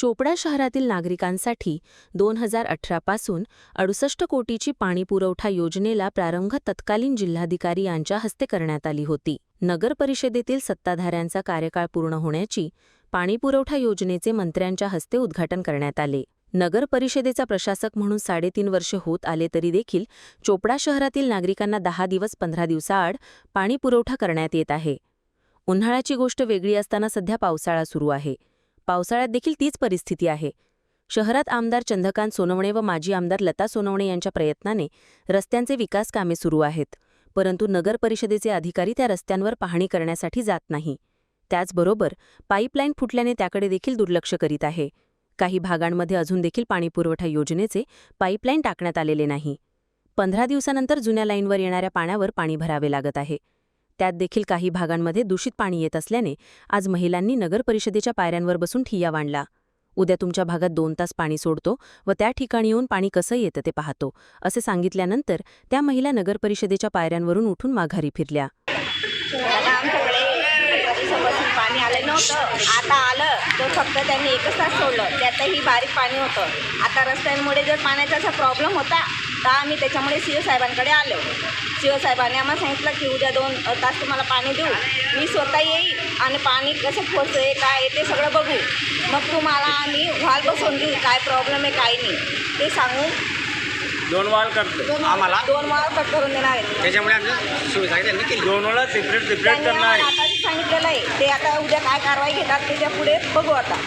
चोपडा शहरातील नागरिकांसाठी दोन हजार अठरापासून अडुसष्ट कोटीची पाणीपुरवठा योजनेला प्रारंभ तत्कालीन जिल्हाधिकारी यांच्या हस्ते करण्यात आली होती. नगर परिषदेतील सत्ताधाऱ्यांचा कार्यकाळ पूर्ण होण्याची पाणीपुरवठा योजनेचे मंत्र्यांच्या हस्ते उद्घाटन करण्यात आले. नगर परिषदेचा प्रशासक म्हणून साडेतीन वर्ष होत आले तरी देखील चोपडा शहरातील नागरिकांना दहा दिवस पंधरा दिवसाआड पाणीपुरवठा करण्यात येत आहे. उन्हाळ्याची गोष्ट वेगळी असताना सध्या पावसाळा सुरू आहे. पावसाळ्यात देखील तीच परिस्थिती आहे. शहरात आमदार चंद्रकांत सोनवणे व माजी आमदार लता सोनवणे यांच्या प्रयत्नाने रस्त्यांचे विकास कामे सुरू आहेत परंतु नगर परिषदेचे अधिकारी त्या रस्त्यांवर पाहणी करण्यासाठी जात नाही. त्याचबरोबर पाईपलाईन फुटल्याने त्याकडे देखील दुर्लक्ष करीत आहे. काही भागांमध्ये अजून देखील पाणीपुरवठा योजनेचे पाईपलाईन टाकण्यात आलेले नाही. पंधरा दिवसानंतर जुन्या लाईनवर येणाऱ्या पाण्यावर पाणी भरावे लागत आहे. त्यात देखील काही भागांमध्ये दूषित पाणी येत असल्याने आज महिलांनी नगर परिषदेच्या पायऱ्यांवर बसून ठिय्या मांडला उद्या तुमच्या भागात दोन तास पाणी सोडतो व त्या ठिकाणी येऊन पाणी कसं येतं ते पाहतो असे सांगितल्यानंतर त्या महिला नगर परिषदेच्या पायऱ्यांवरून उठून माघारी फिरल्या. पाणी आलं नव्हतं. आता आलं. तर फक्त त्यांनी एकच तास सोडलं. त्यातही बारीक पाणी होतं. आता रस्त्यांमुळे जर पाण्याचा असा प्रॉब्लेम होता तर आम्ही त्याच्यामुळे सी ओ साहेबांकडे आलो. सी ओ साहेबांनी आम्हाला सांगितलं की उद्या दोन तास तुम्हाला पाणी देऊ. मी स्वतः येईल आणि पाणी कसं पोचतंय काय आहे ते सगळं बघू. मग तुम्हाला आम्ही व्हाल बसवून देऊ. काय प्रॉब्लेम आहे काय नाही. ते सांगू. दोन वाल करतो आम्हाला? दोन वार कट करून देणार आहेत त्याच्यामुळे आमची सुविधा त्यांनी केली. दोन वेळा सेपरेट सेपरेट करणार आहे. आता सांगितलेलं आहे ते आता उद्या काय कारवाई घेतात त्याच्या पुढे बघू आता.